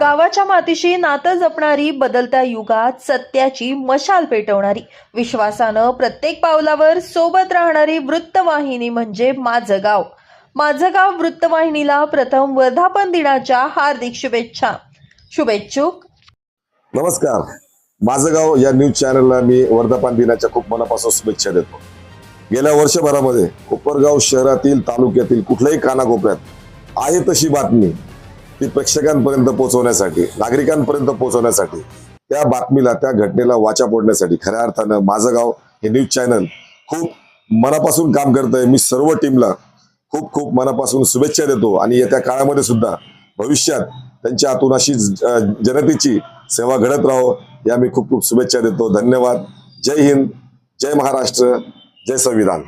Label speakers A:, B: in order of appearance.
A: गावाच्या मातीशी नातं जपणारी बदलत्या युगात सत्याची मशाल पेटवणारी. विश्वासानं प्रत्येक पावलावर सोबत राहणारी वृत्तवाहिनी म्हणजे माझं गाव. माझं गाव वृत्तवाहिनीला प्रथम वर्धापन दिनाच्या हार्दिक शुभेच्छा. शुभेच्छुक.
B: नमस्कार. माझं गाव या न्यूज चॅनलला मी वर्धापन दिनाच्या खूप मनापासून शुभेच्छा देतो. गेल्या वर्षभरामध्ये कोपरगाव शहरातील तालुक्यातील कुठल्याही कानाकोपऱ्यात आहे तशी बातमी. ती प्रेक्षकांपर्यंत पोहोचवण्यासाठी नागरिकांपर्यंत पोहोचवण्यासाठी त्या बातमीला त्या घटनेला वाचा फोडण्यासाठी खऱ्या अर्थानं माझं गाव हे न्यूज चॅनल खूप मनापासून काम करत आहे मी सर्व टीमला खूप खूप मनापासून शुभेच्छा देतो आणि येत्या काळामध्ये सुद्धा भविष्यात त्यांच्या हातून अशी जनतेची सेवा घडत राहो या मी खूप खूप शुभेच्छा देतो. धन्यवाद. जय हिंद. जय महाराष्ट्र. जय संविधान.